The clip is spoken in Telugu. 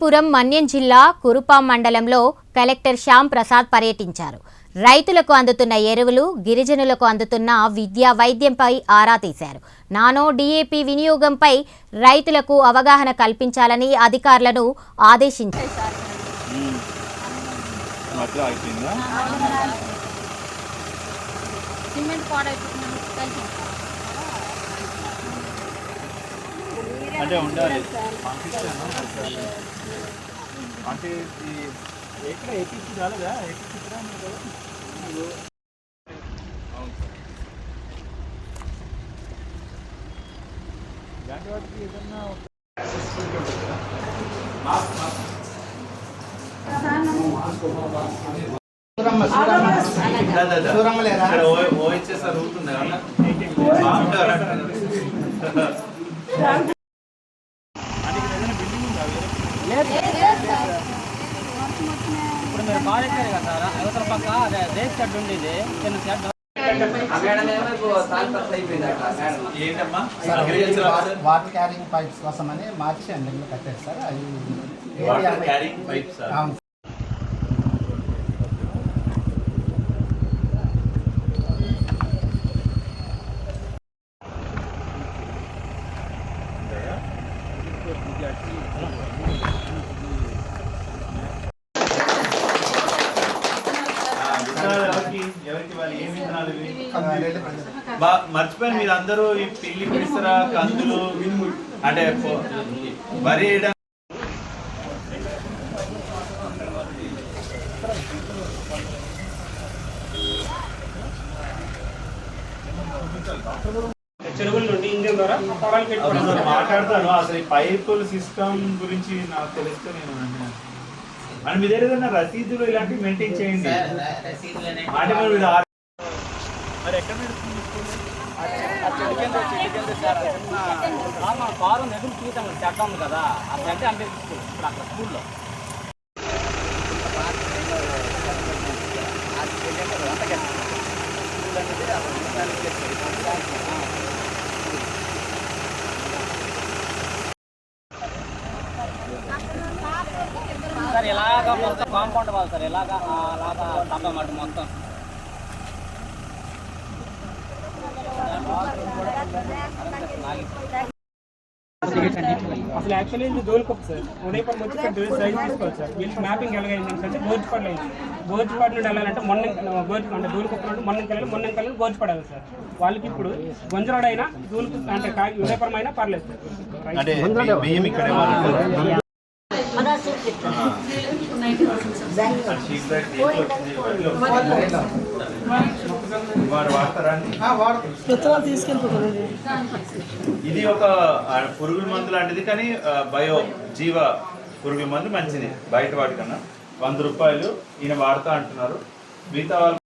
పార్వతీపురం మన్యం జిల్లా కురుపాం మండలంలో కలెక్టర్ శ్యామ్ ప్రసాద్ పర్యటించారు. రైతులకు అందుతున్న ఎరువులు గిరిజనులకు అందుతున్న విద్యా వైద్యంపై ఆరా తీశారు. నానో డీఏపీ వినియోగంపై రైతులకు అవగాహన కల్పించాలని అధికారులను ఆదేశించారు. సిమెంట్ అంటే ఉండాలి. అంటే ఈ ఎక్కడ ఎక్కించి రాలేదా? ఎక్కించి ఓహెచ్ఎస్ అడుగుతుందా ఇప్పుడు కదా సార్ అవతల పక్క అదే రేస్ షెడ్ ఉండేది చిన్న షెడ్ ఏంటమ్మా వాటర్ క్యారింగ్ పైప్స్ కోసం అని మార్చి ఎండింగ్లో కట్టారు సార్ అది వాటర్ క్యారింగ్ పైప్స్ అవును ఎవరికి ఎవరికి వాళ్ళు ఏమి విత్తనాలు ఇవి? రెండు ప్రజలు. బా మర్చిపోయారు మీరు అందరూ ఈ పిల్లి పిసర కందులు అంటే వరి వేయడం. చెరువుల నుండి ఇంజన్ ద్వారా పొలాలు పెట్టుకోవడం. అసలు మాట్లాడతాను అసలు ఈ పైపుల సిస్టమ్ గురించి నాకు తెలిస్తే నేను అని మీ దగ్గర ఏదైనా రసీదులు ఇలాంటివి మెయింటైన్ చేయండి? అంటే మరి మీరు మరి ఎక్కడ? కారు తీసాం చెడ్డ ఉంది కదా ఆ చెడ్డ అంటే స్కూల్ ఇప్పుడు అక్కడ స్కూల్లో. సార్ ఇలాగా మొత్తం కాంపౌండ్ వాళ్ళు సార్? ఇలాగా అలాగా తప్పమాట మొత్తం? అసలు యాక్చువల్లీ ఇది దోలుకొప్పు సార్. ఉదయపురం వచ్చి ఇక్కడ దోలు సైడ్ తీసుకోవచ్చు సార్. వీళ్ళకి మ్యాపింగ్ ఎలాగైంది అంటే గోర్చిపాడు అయింది. గోర్చిపాడు నుండి వెళ్ళాలంటే మొన్న గోర్చి అంటే దూలుకొప్పు నుండి మొన్న వెళ్ళాలి మొన్న వెళ్ళాలి గోర్చిపడాలి సార్. వాళ్ళకి ఇప్పుడు గొంజరాడు అయినా దూలుకు అంటే ఉదయపురం అయినా పర్లేదు సార్. వాడు వాడతారా ఇది ఒక పురుగుల మందు లాంటిది కానీ బయో జీవ పురుగుల మందు మంచిది బయట వాటికన్నా. వంద రూపాయలు ఈయన వాడతా అంటున్నారు. మిగతా వాళ్ళు